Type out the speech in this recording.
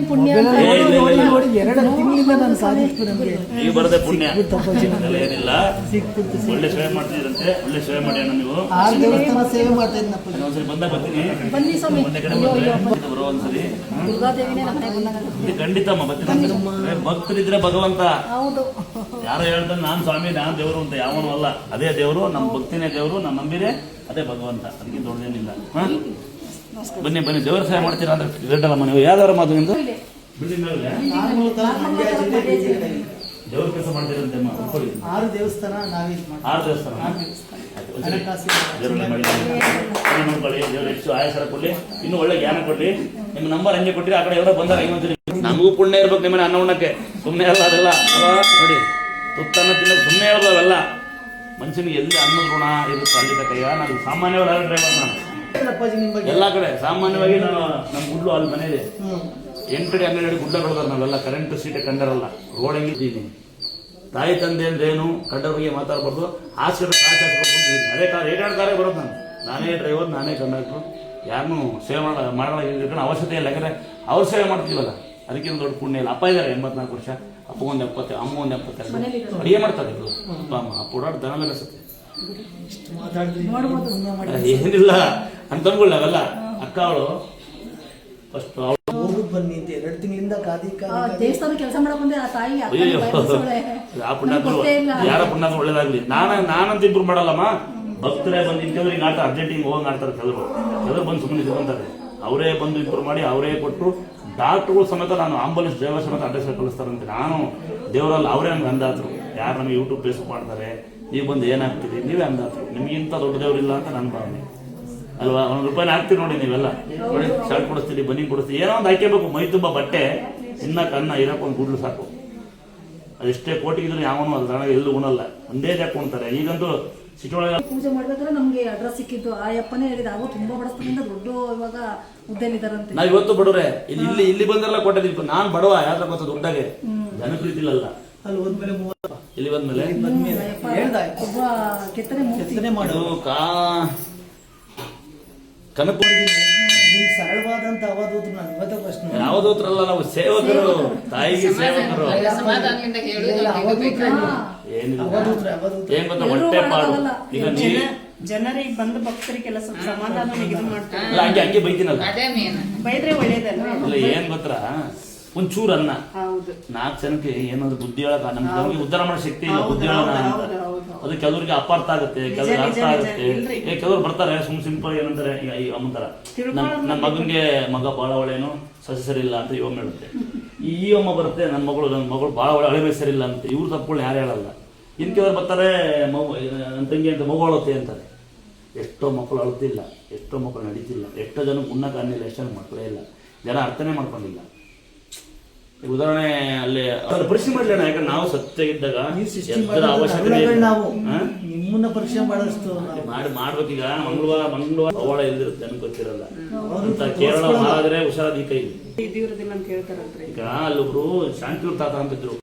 ಪುಣ್ಯ. ಎರಡು ತಿಂಗಳಿಂದ ನಾನು ನೀವು ಬರದೆ ಪುಣ್ಯ. ಏನಿಲ್ಲ. ಒಳ್ಳೆ ಸೇವೆ ಮಾಡ್ತಿದ್ರಂತೆ ಒಳ್ಳೆ ಸೇವೆ ಮಾಡಿ ಅಣ್ಣ ನೀವು. ಆರು ದೇವಸ್ಥಾನ ಸೇವೆ ಮಾಡ್ತಾ ಇದ್ನಪ್ಪ ಒಂದ್ಸರಿ ಬಂದಾಗ ಬರ್ತೀನಿ. ಬನ್ನಿ ಸ್ವಾಮಿ. ಒಂದೇ ಕಡೆ ಅಯ್ಯೋ ಅಯ್ಯೋ ಬರೋ ಒಂದ್ಸರಿ. ದುರ್ಗಾದೇವಿನೇ ನಮ್ಮ ಮನೆಗೆ ಬಂದಾಗ ಇದು ಖಂಡಿತಮ್ಮ ಬರ್ತೀನಿ. ಭಕ್ತರಿದ್ರೆ ಭಗವಂತ. ಹೌದು. ಯಾರೋ ಹೇಳ್ತಾರೆ ನಾನ್ ಸ್ವಾಮಿ ನಾನ್ ದೇವರು ಅಂತ. ಯಾವನು ಅಲ್ಲ. ಅದೇ ದೇವರು ನಮ್ಮ ಭಕ್ತಿನೇ ದೇವರು ನಾನು ನಂಬಿರೇ ಅದೇ ಭಗವಂತ. ಅದಕ್ಕೆ ದೊಡ್ಡದೇನಿಲ್ಲ. ಹಾ? ಬನ್ನಿ ಬನ್ನಿ ದೇವರ ಸೇವೆ ಮಾಡ್ತೀರಾ ಅಂದ್ರೆ ಗಿಡ್ಡಲ್ಲಮ್ಮ ನೀವು ಯಾವ್ದಾರ ಮಾತು ನಿಮ್ದು ಇಲ್ಲಿ. ಬಿಲ್ಡಿಂಗ್ ಮೇಲೆ ನಾನು ಮೂಲತಃ ಮಂಡ್ಯ ಜಿಲ್ಲೆ ಬೀದಿಯಲ್ಲಿ. ದೇವ್ರ ಕೆಲಸ ಮಾಡ್ತೀರಂತೆ ಅಮ್ಮ ಒಪ್ಕೊಳ್ಳಿ. ಆರು ದೇವಸ್ಥಾನ ನಾವೇ ಇದು ಮಾಡ್ತೀವಿ ಆರು ದೇವಸ್ಥಾನ ಆರು ದೇವಸ್ಥಾನ ಆಯ್ತು, ಒಂದ್ಸರಿ ಹಣಕಾಸಿನ ದೇವ್ರನ್ನ ಮಾಡಿ ಬನ್ನಿ ನೋಡ್ಕೊಳ್ಳಿ ದೇವ್ರ ಹೆಚ್ಚು ಆಯಸರ ಕೊಡ್ಲಿ ಇನ್ನು ಒಳ್ಳೆ ಜ್ಞಾನ ಕೊಡ್ಲಿ ನಿಮ್ಮ ನಂಬರ್ ಹಂಗೆ ಕೊಟ್ಟಿರಿ ಆ ಕಡೆ ఎవరో ಬಂದಾಗ ಇನ್ನೊಂದ್ಸರಿ ನಮಗೂ ಪುಣ್ಯ ಇರ್ಬೇಕು ನಿಮ್ಮನೆ ಅನ್ನ ಉಣ್ಣಕ್ಕೆ ಸುಮ್ಮನೆ ಅಲ್ಲ ಅದೆಲ್ಲ ಅಲ್ವಾ? ನೋಡಿ ತುತ್ತನ್ನ ತಿನ್ನೋದು ಸುಮ್ಮನೆ ಇರೋದು ಅವೆಲ್ಲ ಮನುಷ್ಯನಿಗೆ ಎಲ್ಲಿ ಅನ್ನದ ಋಣ ಇರುತ್ತೆ ಅಲ್ಲಿ ಕೈಯ ನಾನು ಸಾಮಾನ್ಯವಾದ ಡ್ರೈವರ್ ನಾನು ಅಪ್ಪಾಜಿ ನಿಮ್ಮ ಬಗ್ಗೆ ಎಲ್ಲ ಕಡೆ ಸಾಮಾನ್ಯವಾಗಿ ನಾನು ನಮ್ಮ ಗುಡ್ಲು ಅಲ್ಲಿ ಮನೆಯಲ್ಲಿ ಎಂಟು ಕಡೆ ಹನ್ನೆರಡು ಗುಡ್ಡ ಬೆಳೆದಾರ ನಾವೆಲ್ಲ ಕರೆಂಟ್ ಸೀಟೆ ಕಂಡರಲ್ಲ ರೋಡ್ ಹೆಂಗಿದ್ದೀನಿ ತಾಯಿ ತಂದೆ ಅಂದ್ರೆ ಏನು? ಕಂಡವರಿಗೆ ಬಗ್ಗೆ ಮಾತಾಡಬಾರ್ದು ಹಾಸ್ಪಿಟಲ್ ಕಾಸು ಅದೇ ಕಾಲ ಏಟಾಡ್ತಾರೆ ಬರೋದು ನಾನು. ನಾನೇ ಡ್ರೈವರ್ ನಾನೇ ಕಂಡಕ್ಟ್ರು ಯಾರನ್ನೂ ಸೇವೆ ಮಾಡ ಮಾಡೋಣ ಅವಶ್ಯಕತೆ ಇಲ್ಲ. ಯಾಕಂದ್ರೆ ಅವ್ರು ಸೇವೆ ಮಾಡ್ತೀವಲ್ಲ ಅದಕ್ಕಿಂತ ಒಂದು ದೊಡ್ಡ ಪುಣ್ಯ ಇಲ್ಲ. ಅಪ್ಪ ಇದ್ದಾರೆ ಎಂಬತ್ನಾಲ್ಕು ವರ್ಷ. ಅಪ್ಪಗೊಂದು ಎಪ್ಪತ್ತೆ ಎಪ್ಪತ್ತು ಅಮ್ಮ ಒಂದು ಎಪ್ಪತ್ತೆರಡು ಅಡಿಗೆ ಮಾಡ್ತಾರೆ ಇವರು ಅಪ್ಪ ಅಮ್ಮ ಅಪ್ಪ ಓಡಾಡ್ ದನ ಏನಿಲ್ಲ ಅಂತಂದ್ಕೊಳ್ಳ ಅವೆಲ್ಲ ಅಕ್ಕ ಅವಳು ಫಸ್ಟ್ ಅವಳು. ಬನ್ನಿ ಅಂತ ಎರಡು ತಿಂಗಳಿಂದ ಕಾದಿ ದೇವಸ್ಥಾನ ಕೆಲಸ ಮಾಡಕ್ ಬಂದೆ ಆ ತಾಯಿ. ಆ ನನಗ್ ಯಾರ ಪುಣ್ಯಾತ್ಮ ಒಳ್ಳೇದಾಗ್ಲಿ. ನಾನ ನಾನಂತ ಇಬ್ರು ಮಾಡಲ್ಲಮ್ಮ. ಭಕ್ತರೇ ಬಂದು ಇಂಥವ್ರಿಗೆ ಹಿಂಗೆ ಆಡ್ತಾರೆ ಅರ್ಜೆಂಟಿಗೆ ಹೋಗಿ ಆಡ್ತಾರೆ ಕೆಲವರು. ಕೆಲವರು ಬಂದು ಸುಮ್ಮನೆ ಸಿಗಂತಾರೆ ಅವರೇ ಬಂದು ಇಂಪ್ರೂವ್ ಮಾಡಿ ಅವರೇ ಕೊಟ್ಟು ಡಾಕ್ಟ್ರುಗಳು ಸಮೇತ ನಾನು ಆಂಬುಲೆನ್ಸ್ ಡ್ರೈವರ್ ಸಮೇತ ಅಡ್ರೆಸ್ ಕಳಿಸ್ತಾರಂತೆ. ನಾನು ದೇವರಲ್ಲಿ ಅವರೇ ನಮ್ಗೆ ಅಂದಾದ್ರು ಯಾರು ನಮಗೆ ಯೂಟ್ಯೂಬ್ ಫೇಸ್ಬುಕ್ ಮಾಡ್ತಾರೆ? ನೀವು ಬಂದು ಏನಾಗ್ತೀರಿ ನೀವೇ ಅಂದಾಜು. ನಿಮಗಿಂತ ದೊಡ್ಡ ದೇವರಿಲ್ಲ ಅಂತ ನನ್ನ ಭಾವನೆ. ಅಲ್ವಾ? ಒಂದು ರೂಪಾಯಿ ಹಾಕ್ತೀರಿ ನೋಡಿ ನೀವೆಲ್ಲ. ನೋಡಿ ಶರ್ಟ್ ಕೊಡಿಸ್ತೀರಿ ಬನ್ನಿ ಕೊಡಿಸ್ತೀರಿ ಏನೋ ಒಂದು ಹಾಕೇಬೇಕು ಮೈ ತುಂಬ ಬಟ್ಟೆ ತಿನ್ನಕ್ಕೆ ಅನ್ನ ಇರೋಕೆ ಒಂದು ಗುಡ್ಲು ಸಾಕು. ಅದೆಷ್ಟೇ ಕೋಟಿ ಇದ್ರೂ ಯಾವನು ಅದು ದಣ ಎಲ್ಲೂ ಉಣಲ್ಲ. ಒಂದೇ ಜಾಕ್ ಉಣ್ತಾರೆ. ಈಗಂತೂ ಸಿಟಿ ಒಳಗೆ ಪೂಜೆ ಮಾಡ್ಬೇಕಾದ್ರೆ ನಮ್ಗೆ ಅಡ್ರೆಸ್ ಸಿಕ್ಕಿದ್ದು ಆ ಅಪ್ಪನೇ ಹೇಳಿದ. ಅವು ತುಂಬಾ ಬಡಸ್ತದಿಂದ ದೊಡ್ಡ ಇವಾಗ ಹುದ್ದೆಲಿದ್ದಾರಂತೆ ನಾವ್ ಇವತ್ತು ಬಡವ್ರೆ. ಇಲ್ಲಿ ಇಲ್ಲಿ ಇಲ್ಲಿ ಬಂದೆಲ್ಲ ಕೊಟ್ಟಿದ್ದೀವಿ ನಾನ್ ಬಡವ ಯಾತ್ರ ಗೊತ್ತ? ದೊಡ್ಡಗೆ. ಜನಪ್ರೀತಿಲಲ್ಲ. ಅಲ್ಲಿ ಹೋದ್ಮೇಲೆ ಮೂವತ್ತು ಇಲ್ಲಿ ಬಂದ್ಮೇಲೆ? ಬಂದ್ಮೇಲೆ. ಹೇಳ್ದ ಒಬ್ಬ ಕೆತ್ತನೆ ಮೂರ್ತಿ. ಕೆತ್ತನೆ ಮಾಡು ಅದು ಕಾ ಸರಳವಾದಂತ ಅವಧೂತ ನಾನು ಇವತ್ತ ಪ್ರಶ್ನೆ. ಯಾವುದೋತ್ರಲ್ಲ ನಾವು ಸೇವಕರು ತಾಯಿಗೆ ಸೇವಕರು. ಸಮಾಧಾನದಿಂದ ಹೇಳುದು ಅವಧೂತ್ರ. ಏನಿಲ್ಲ ಅವಧೂತ್ರ ಅವಧೂತ್ರ. ಏನ್ ಗೊತ್ತಾ ಹೊಟ್ಟೆ ಪಾಡು. ಈಗ ನೀ ಜನರಿಗೆ ಬಂದ ಭಕ್ತರಿಗೆಲ್ಲ ಸ್ವಲ್ಪ ಸಮಾಧಾನ ಇದು ಮಾಡ್ತಾರೆ. ಅಲ್ಲ ಹಂಗೆ ಹಂಗೆ ಬೈತೀನಲ್ಲ. ಅದೇ ಮೇನ್ ಬೈದ್ರೆ ಒಳ್ಳೇದಲ್ಲ ಇಲ್ಲ ಏನ್ ಗೊತ್ತಾ? ಒಂಚೂರು ಅನ್ನ ಹೌದು. ನಾಲ್ಕು ಜನಕ್ಕೆ ಏನಾದ್ರು ಬುದ್ಧಿ ಹೇಳಕ ನಮ್ಗೆ ಉದ್ದಾರ ಉದ್ಧಾರ ಮಾಡೋ ಶಕ್ತಿ ಇಲ್ಲ ಬುದ್ಧಿ ಹೇಳೋಣ ಅಂತ. ಅದು ಕೆಲವ್ರಿಗೆ ಅಪಾರ್ಥ ಆಗುತ್ತೆ ಕೆಲವ್ರಿಗೆ ಅರ್ಥ ಆಗುತ್ತೆ. ಏ ಕೆಲವ್ರು ಬರ್ತಾರೆ ಸುಮ್ ಸಿಂಪಲ್ ಏನಂತಾರೆ ಈಗ ಅಮ್ಮಂತರ. ನನ್ನ ಮಗನಿಗೆ ಮಗ ಭಾಳ ಒಳ್ಳೆನು ಸಸಿ ಸರಿ ಇಲ್ಲ ಅಂತ ಯೋಮ ಹೇಳುತ್ತೆ ಈ ಅಮ್ಮ ಬರುತ್ತೆ ನನ್ನ ಮಗಳು ನನ್ನ ಮಗಳು ಭಾಳ ಒಳ್ಳೆ ಹಳೆ ಸರಿ ಇಲ್ಲ ಅಂತ. ಇವ್ರು ತಪ್ಪುಗಳನ್ನ ಯಾರು ಹೇಳಲ್ಲ. ಇನ್ ಕೆಲವ್ರು ಬರ್ತಾರೆ ಮಗು ನನ್ನ ತಂಗಿ ಅಂತ ಮಗು ಅಳುತ್ತೆ ಅಂತಾರೆ. ಎಷ್ಟೋ ಮಕ್ಕಳು ಅಳುತ್ತಿಲ್ಲ ಎಷ್ಟೋ ಮಕ್ಕಳು ನಡೀತಿಲ್ಲ ಎಷ್ಟೋ ಜನ ಉಣ್ಣಕ್ಕೆ ಅನ್ನಿಲ್ಲ ಎಷ್ಟೋ ಜನ ಮಕ್ಕಳೇ ಇಲ್ಲ. ಜನ ಅರ್ಥನೇ ಮಾಡ್ಕೊಂಡಿಲ್ಲ. ಉದಾಹರಣೆ ಅಲ್ಲಿ ಅವ್ರ ಪರೀಕ್ಷೆ ಮಾಡ್ಲಿ ಅಣ್ಣ ಯಾಕಂದ್ರೆ ನಾವು ಸತ್ಯ ಇದ್ದಾಗ ಮಾಡಿದಂತ ಅವಶ್ಯಕತೆ ಇಲ್ಲ. ನಾವು ಹಾ? ನಿಮ್ಮನ್ನ ಪರೀಕ್ಷೆ ಮಾಡಿಸ್ತು ಮಾಡಿ ಮಾಡ್ಬೇಕೀಗ. ಮಂಗಳವಾರ ಮಂಗಳವಾರ ಅವಳ ಎಲ್ಲಿರುತ್ತೆ ನನಗೆ ಗೊತ್ತಿರಲ್ಲ. ಅಂತ ಕೇರಳ ಮಾರಾದ್ರೆ ಹುಷಾರಾದ ಈ ಕೈ ಇದಿರೋದಿಲ್ಲ ಅಂತ ಹೇಳ್ತಾರಲ್ರಿ ಈಗ ಅಲ್ಲೊಬ್ರು ಶಾಂತಿವ್ರ ತಾತ ಅಂತಿದ್ರು.